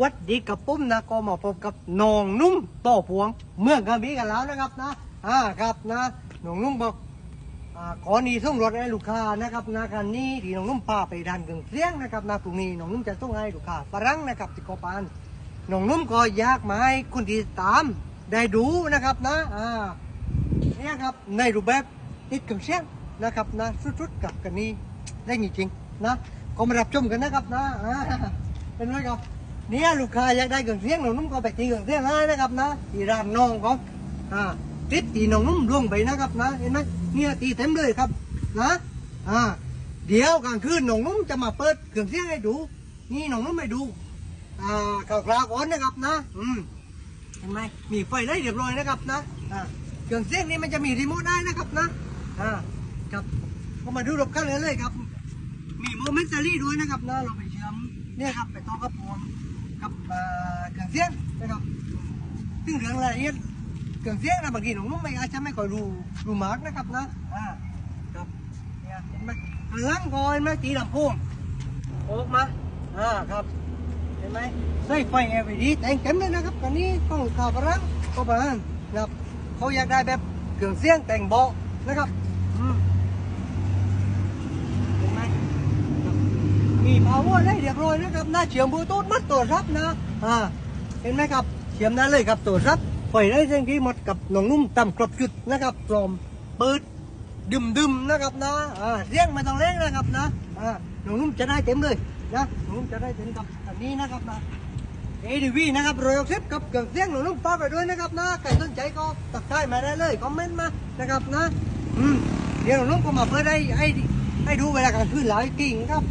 วัดดีกับปุ้มนะก็มาพบกับนองนุ่มต่อพวง เมื่อกระบีกันแล้วนะครับนะอ่าครับนะนองนุ่มบอกอ่าขอนีส่งรถให้ลูกค้านะครับนะคันนี้ที่นองนุ่มพาไปดันเครื่งเสียงนะครับนะพรุ่งนี้นองนุ่มจะส่งให้ลูกค้าฝรั่งนะครับที่กาะปานนองนุ่มก็ยากมาให้คนที่ตามได้ดูนะครับนะอ่าเนี่ยครับในรูปแบบติดเครื่งเสียงนะครับนะสุดๆกับกันนี้ได้จริงๆนะก็มารับชมกันนะครับนะอ่าเป็นไงครับ เนี่ยลูกค้าอยากได้เครื่องเสียงน้องนุ่มก็ไปตีเครื่องเสียงให้นะครับนะที่ร้านน้องเขาอ่าติดตีน้องนุ่มล่วงไปนะครับนะเห็นไหมเนี่ยตีเต็มเลยครับนะอ่าเดี๋ยวกลางคืนน้องนุ่มจะมาเปิดเครื่องเสียงให้ดู นี่น้องนุ่มให้ดูอ่าคร่าวๆก่อนนะครับนะอืมเห็นไหมมีไฟได้เรียบร้อยนะครับนะอ่าเครื่องเสียงนี่มันจะมีรีโมทได้นะครับนะอ่าครับก็มาดูรบกันเลยเลยครับ มีโมเมนต์ซารี่ด้วยนะครับนะเราไปเชื่อมเนี่ยครับไปต่อกับพวง กับเอ่อเครื่องเสียงนะครับซึ่งเรื่องรายละเอียดเครื่องเสียงนะบางทีหนุ่มไม่อาจจะไม่ค่อยรู้รู้มากนะครับนะอ่าครับเนี่ยเห็นไหมข้างหลังก็เห็นไหมตีลำโพงออกมาอ่าครับเห็นไหมใส่ไฟ LED แต่งเต็มเลยนะครับตอนนี้ต้องข่าวฝรั่งก็ประมาณนะครับเขาอยากได้แบบเครื่องเสียงแต่งเบานะครับอืม เห็นไหมครับ มี power ได้เรียบร้อยนะครับหน้าเชื่อมบลูทูธมัดตัวรับนะอ่าเห็นไหมครับเชื่อมได้เลยครับตัวรับไฟได้เส้นที่หมดกับหนองนุ่มต่ำครบจุดนะครับพร้อมเปิดดึมดึมนะครับนะอ่าเสียงไม่ต้องเร่งนะครับนะอ่าหนองนุ่มจะได้เต็มเลยนะหนองนุ่มจะได้เต็มกับอันนี้นะครับนะ ADV นะครับรอยออกซิปกับเครื่องเสียงหนองนุ่มฝาไปด้วยนะครับนะใครสนใจก็ตักทายมาได้เลยคอมเมนต์มานะครับนะอืมเดี๋ยวหนองนุ่มก็มาเปิดให้ให้ให้ดูเวลากลางคืนหลายทีครับ